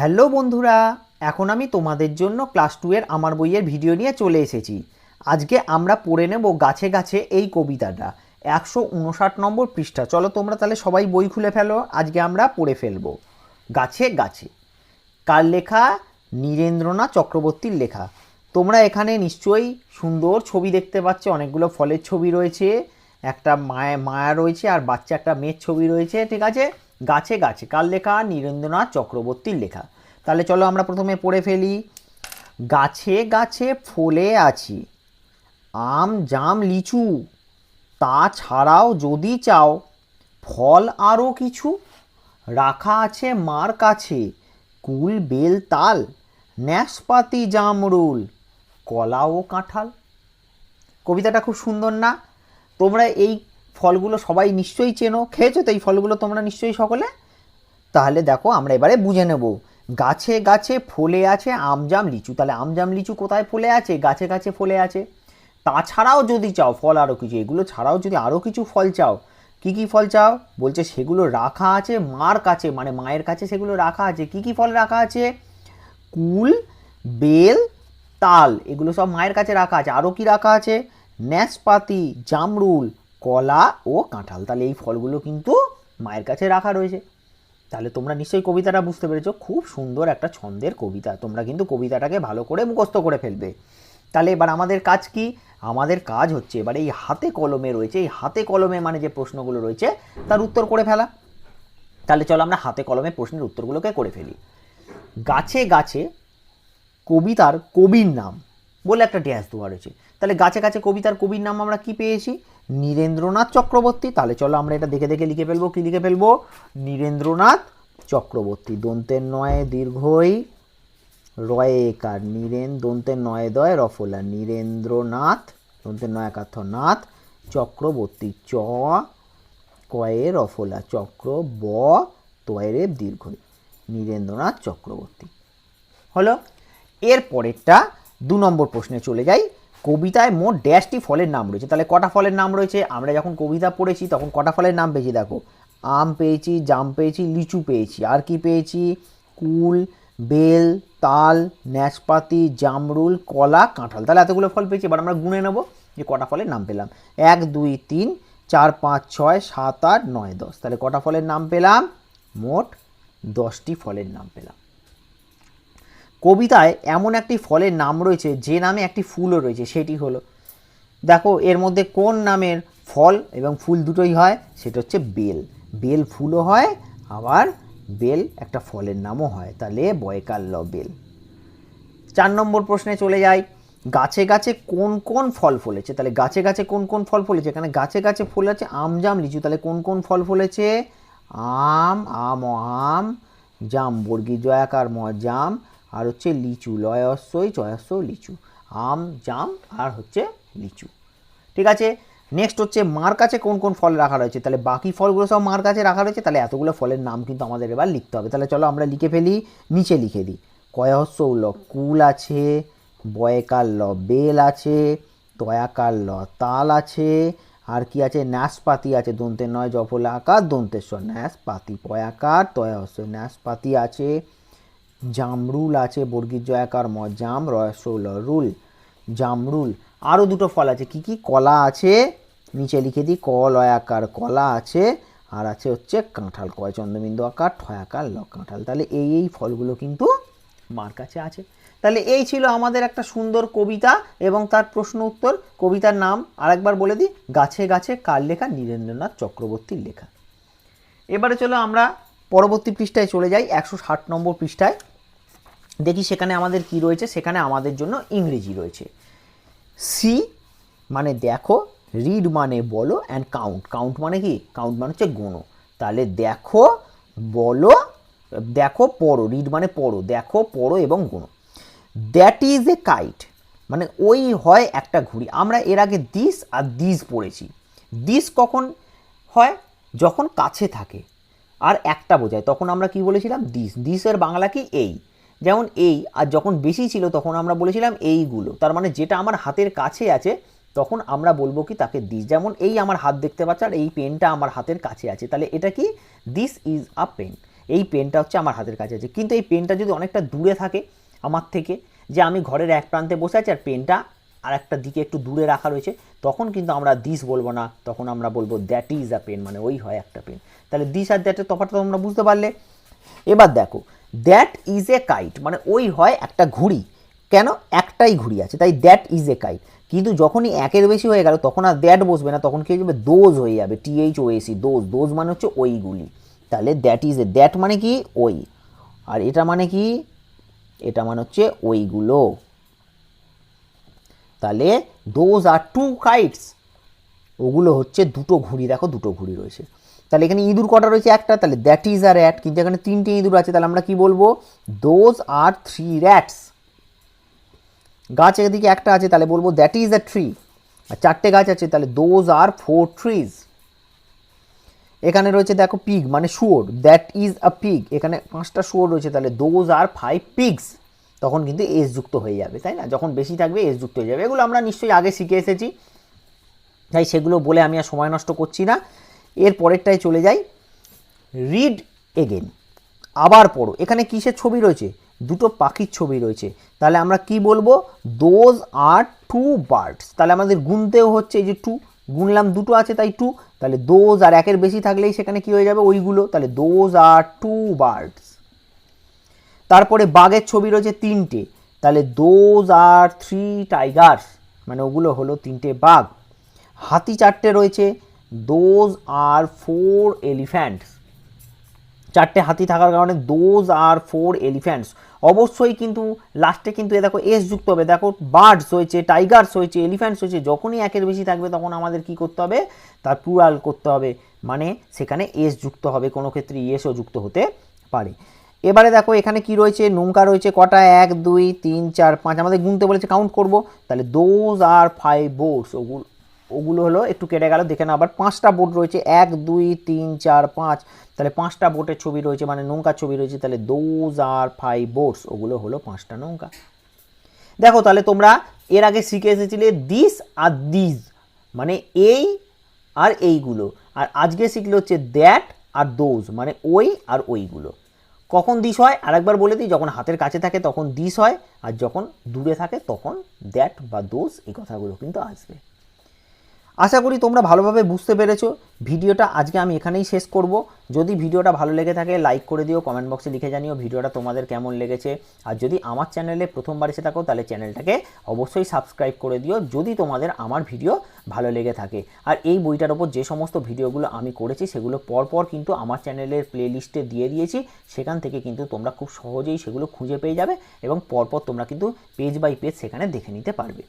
Hello বন্ধুরা, এখন আমি তোমাদের জন্য ক্লাস টু এর আমার বইয়ের ভিডিও নিয়ে চলে এসেছি। আজকে আমরা পড়ে নেব গাছে গাছে এই কবিতাটা, একশো উনষাট নম্বর পৃষ্ঠা। চলো তোমরা তাহলে সবাই বই খুলে ফেলো, আজকে আমরা পড়ে ফেলব। গাছে গাছে, কার লেখা? নীরেন্দ্রনাথ চক্রবর্তীর লেখা। তোমরা এখানে নিশ্চয়ই সুন্দর ছবি দেখতে পাচ্ছ, অনেকগুলো ফলের ছবি রয়েছে, একটা মায়া মায়া রয়েছে আর বাচ্চা, একটা মেয়ের ছবি রয়েছে, ঠিক আছে? গাছে গাছে। কার লেখা? নীরেন্দ্রনাথ চক্রবর্তীর লেখা। তাহলে চলো আমরা প্রথমে পড়ে ফেলি। গাছে গাছে ফলে আছি। আম, জাম, লিচু, তা ছাড়াও যদি চাও, ফল আরও কিছু রাখা আছে মার কাছে। কুল, বেল, তাল, ন্যাসপাতি, জামরুল, কলা ও কাঁঠাল। কবিতাটা খুব সুন্দর না? তোমরা এই ফলগুলো সবাই নিশ্চয়ই চেনো। খেয়েছো তো এই ফলগুলো তোমরা নিশ্চয়ই সকলে? তাহলে দেখো, আমরা এবারে বুঝে নেব। গাছে গাছে ফলে আছে আমজাম লিচু। তাহলে আমজাম লিচু কোথায় ফলে আছে? গাছে গাছে ফলে আছে। তাছাড়াও যদি চাও ফল আরও কিছু, এগুলো ছাড়াও যদি আরও কিছু ফল চাও, কি কি ফল চাও? বলছে সেগুলো রাখা আছে, মার কাছে মানে মায়ের কাছে সেগুলো রাখা আছে। কি কি ফল রাখা আছে? কুল, বেল, তাল, এগুলো সব মায়ের কাছে রাখা আছে। আরও কি রাখা আছে? ন্যাসপাতি, জামরুল কলা ও কাঁঠাল। তাহলে এই ফলগুলো কিন্তু মায়ের কাছে রাখা রয়েছে। তাহলে তোমরা নিশ্চয়ই কবিতাটা বুঝতে পেরেছ। খুব সুন্দর একটা ছন্দের কবিতা। তোমরা কিন্তু কবিতাটাকে ভালো করে মুখস্থ করে ফেলবে। তাহলে এবার আমাদের কাজ কি? আমাদের কাজ হচ্ছে এবার এই হাতে কলমে রয়েছে। এই হাতে কলমে মানে যে প্রশ্নগুলো রয়েছে, তার উত্তর করে ফেলা। তাহলে চলো আমরা হাতে কলমে প্রশ্নের উত্তরগুলোকে করে ফেলি। গাছে গাছে কবিতার কবির নাম বলে একটা ড্যাশ দেওয়া রয়েছে। তাহলে গাছে গাছে কবিতার কবির নাম আমরা কি পেয়েছি? নীরেন্দ্রনাথ চক্রবর্তী, তাহলে চলো আমরা এটা দেখে দেখে লিখে ফেলব, কি লিখে ফেলব? নীরেন্দ্রনাথ চক্রবর্তী, দন্তের নয় দীর্ঘই রয়ে একার। নীরেন, দন্তের নয় দয় রফলা। নীরেন্দ্রনাথ, দন্তের নয় একার্থ নাথ চক্রবর্তী, চ কয়ে রফলা। চক্র ব তয়ের দীর্ঘই। নীরেন্দ্রনাথ চক্রবর্তী। হলো? এর পরেরটা দু নম্বর প্রশ্নে চলে যাই। কবিতায় মোট ড্যাশটি ফলের নাম রয়েছে। তাহলে কটা ফলের নাম রয়েছে? আমরা যখন কবিতা পড়েছি, তখন কটা ফলের নাম পেয়েছি দেখো? আম পেয়েছি, জাম পেয়েছি, লিচু পেয়েছি। আর কি পেয়েছি? কুল, বেল, তাল, ন্যাসপাতি, জামরুল, কলা, কাঁঠাল। তাহলে এতগুলো ফল পেয়েছি। এবার আমরা গুনে নেব যে কটা ফলের নাম পেলাম। এক, দুই, তিন, চার, পাঁচ, ছয়, সাত, আট, নয়, দশ। তাহলে কটা ফলের নাম পেলাম? মোট দশটি ফলের নাম পেলাম। কবিতায় এমন একটি ফলের নাম রয়েছে, যে নামে একটি ফুলও রয়েছে, সেটি হলো, দেখো, এর মধ্যে কোন নামের ফল এবং ফুল দুটোই হয়? সেটা হচ্ছে বেল। বেল ফুলও হয়, আবার বেল একটা ফলের নামও হয়, তাহলে বয়কাল্য বেল। চার নম্বর প্রশ্নে চলে যাই, গাছে গাছে কোন কোন ফল ফলেছে? তাহলে গাছে গাছে কোন কোন ফল ফলেছে? এখানে গাছে গাছে ফুল আছে, আম জাম লিচু, তাহলে কোন কোন ফল ফলেছে? আম আম আম, জাম, বর্গী, জয়াকার ম জাম আর হচ্ছে লিচু লয়স্বই চয়স্ব লিচু, আম, জাম, আর হচ্ছে লিচু। ঠিক আছে? নেক্সট হচ্ছে মার কাছে কোন কোন ফল রাখা রয়েছে? তাহলে বাকি ফলগুলো সব মার কাছে রাখা রয়েছে, তাহলে এতগুলো ফলের নাম কিন্তু আমাদের এবার লিখতে হবে। তাহলে চলো আমরা লিখে ফেলি, নিচে লিখে দিই। কয়হস্য ল কুল আছে বয়কার ল, বেল আছে তয়াকার ল, তাল আছে, আর কি আছে? ন্যাসপাতি আছে দন্তের নয় জফলা আকার দন্তেশ্বর। ন্যাসপাতি, পয়াকার তয়াহস্য ন্যাসপাতি আছে জামরুল আছে, বর্গীর জয়াকার ম জাম রয়সৌল রুল। জামরুল আরও দুটো ফল আছে। কি কি? কলা আছে, নিচে লিখে দিই, ক লয়াকার কলা আছে, আর আছে হচ্ছে কাঁঠাল কয় চন্দ্রবিন্দু আকার ঠয়াকার ল, কাঁঠাল। তাহলে এই এই ফলগুলো কিন্তু মার কাছে আছে। তাহলে এই ছিল আমাদের একটা সুন্দর কবিতা এবং তার প্রশ্ন উত্তর। কবিতার নাম আরেকবার বলে দিই, গাছে গাছে কার লেখা? নীরেন্দ্রনাথ চক্রবর্তীর লেখা। এবারে চলো আমরা পরবর্তী পৃষ্ঠায় চলে যাই, একশো ষাট নম্বর পৃষ্ঠায়। দেখি সেখানে আমাদের কি রয়েছে, সেখানে আমাদের জন্য ইংরেজি রয়েছে। সি মানে দেখো রিড মানে বলো অ্যান্ড কাউন্ট কাউন্ট মানে কি? কাউন্ট মানে হচ্ছে গোনো। তাহলে দেখো, বলো, দেখো, পড়ো। রিড মানে পড়ো। দেখো, পড়ো এবং গোনো। দ্যাট ইজ এ কাইট মানে ওই হয় একটা ঘুড়ি। আমরা এর আগে দিস আর দিস পড়েছি। দিস কখন হয়? যখন কাছে থাকে। আর একটা বোঝায়। তখন আমরা কি বলেছিলাম? দিস দিসের বাংলা কি? এই। যেমন এই, আর যখন বেশি ছিল তখন আমরা বলেছিলাম এইগুলো। তার মানে যেটা আমার হাতের কাছে আছে, তখন আমরা বলব কি তাকে দিস। যেমন এই আমার হাত দেখতে পাচ্ছ, আর এই পেনটা আমার হাতের কাছে আছে। তাহলে এটা কি? দিস ইজ আ পেন এই পেনটা হচ্ছে আমার হাতের কাছে আছে। কিন্তু এই পেনটা যদি অনেকটা দূরে থাকে আমার থেকে, যে আমি ঘরের এক প্রান্তে বসে আছি, আর পেনটা আর একটা দিকে একটু দূরে রাখা রয়েছে, তখন কিন্তু আমরা দিস বলব না। তখন আমরা বলব দ্যাট ইজ আ পেন মানে ওই হয় একটা পেন তাহলে দিস আর দ্যাটের তফাৎটা তোমরা বুঝতে পারলে। এবার দেখো দ্যাট ইজ এ কাইট মানে ওই হয় একটা ঘুড়ি। কেন? একটাই ঘুড়ি আছে, তাই দ্যাট ইজ এ কাইট কিন্তু যখনই একের বেশি হয়ে গেল, তখন আর দ্যাট বসবে না, তখন কি হয়ে যাবে? দোজ হয়ে যাবে টিএইচ ওএসি দোজ দোজ মানে হচ্ছে ওইগুলি। তাহলে দ্যাট ইজ এ দ্যাট মানে কি? ওই। আর এটা মানে কি? এটা মানে হচ্ছে ওইগুলো। তাহলে দোজ আর টু কাইটস ওগুলো হচ্ছে দুটো ঘুড়ি, দেখো দুটো ঘুড়ি রয়েছে। তাহলে এখানে ইঁদুর কটা রয়েছে? একটা। তাহলে দ্যাট ইজ আর র্যাট কিন্তু এখানে তিনটে ইঁদুর আছে। তাহলে আমরা কি বলব? দোজ আর থ্রি র্যাটস গাছ এদিকে একটা আছে। তাহলে বলব দ্যাট ইজ আ ট্রি আর চারটে গাছ আছে। তাহলে দোজ আর ফোর ট্রিজ এখানে রয়েছে দেখো পিগ মানে শুয়োর। দ্যাট ইজ আ পিগ এখানে পাঁচটা শুয়োর রয়েছে। তাহলে দোজ আর ফাইভ পিগস তখন কিন্তু এস যুক্ত হয়ে যাবে, তাই না? যখন বেশি থাকবে এস যুক্ত হয়ে যাবে। এগুলো আমরা নিশ্চয়ই আগে শিখে এসেছি। তাই সেগুলো বলে আমি আর সময় নষ্ট করছি না। এর পরেরটায় চলে যাই। রিড এগেন আবার পড়ো। এখানে কিসের ছবি রয়েছে? দুটো পাখির ছবি রয়েছে। তাহলে আমরা কি বলব? দোজ আর টু বার্ডস তাহলে আমাদের গুনতেও হচ্ছে এই যে টু গুনলাম, দুটো আছে তাই টু তাহলে দোজ আর একের বেশি থাকলেই সেখানে কি হয়ে যাবে? ওইগুলো। তাহলে দোজ আর টু বার্ডস তারপরে বাঘের ছবি রয়েছে তিনটে। তাহলে দোজ আর থ্রি টাইগার্স মানে ওগুলো হলো তিনটে বাঘ। হাতি চারটে রয়েছে। দোজ আর ফোর এলিফ্যান্টস চারটে হাতি থাকার কারণে দোজ আর ফোর এলিফ্যান্টস অবশ্যই কিন্তু লাস্টে কিন্তু এ দেখো এস যুক্ত হবে। দেখো বার্ডস হয়েছে টাইগার্স হয়েছে এলিফ্যান্টস হয়েছে, যখনই একের বেশি থাকবে তখন আমাদের কি করতে হবে? তার প্লুরাল করতে হবে। মানে সেখানে এস যুক্ত হবে, কোনো ক্ষেত্রে ইএসও যুক্ত হতে পারে। এবারে দেখো এখানে কি রয়েছে? নৌকা রয়েছে, কটা? এক, দুই, তিন, চার, পাঁচ। আমাদের গুনতে বলেছে কাউন্ট করব। তাহলে দোজ আর ফাইভ বোর্ডস ওগুলো ওগুলো হলো একটু কেটে গেল, দেখে না আবার পাঁচটা বোট রয়েছে, এক, দুই, তিন, চার, পাঁচ। তাহলে পাঁচটা বোটের ছবি রয়েছে মানে নৌকার ছবি রয়েছে, তাহলে দোজ আর ফাইভ বোটস ওগুলো হলো পাঁচটা নৌকা। দেখো তাহলে তোমরা এর আগে শিখে এসেছিলে দিস আর দিস মানে এই আর এইগুলো। আর আজকে শিখলে হচ্ছে দ্যাট আর দোজ মানে ওই আর ওইগুলো। কখন দিস হয়? আরেকবার বলে দিই, যখন হাতের কাছে থাকে তখন দিস হয়, আর যখন দূরে থাকে তখন দ্যাট বা দোজ এই কথাগুলো কিন্তু আসবে। আশা করি তোমরা ভালোভাবে বুঝতে পেরেছ। ভিডিওটা আজকে আমি এখানেই শেষ করব। যদি ভিডিওটা ভালো লেগে থাকে লাইক করে দিও কমেন্ট বক্সে লিখে জানিও ভিডিওটা তোমাদের কেমন লেগেছে। আর যদি আমার চ্যানেলে প্রথমবার এসে থাকো, তাহলে চ্যানেলটাকে অবশ্যই সাবস্ক্রাইব করে দিও, যদি তোমাদের আমার ভিডিও ভালো লেগে থাকে। আর এই বইটার ওপর যে সমস্ত ভিডিওগুলো আমি করেছি, সেগুলো পরপর কিন্তু আমার চ্যানেলের প্লেলিস্টে দিয়ে দিয়েছি। সেখান থেকে কিন্তু তোমরা খুব সহজেই সেগুলো খুঁজে পেয়ে যাবে এবং পরপর তোমরা কিন্তু পেজ বাই পেজ সেখানে দেখে নিতে পারবে।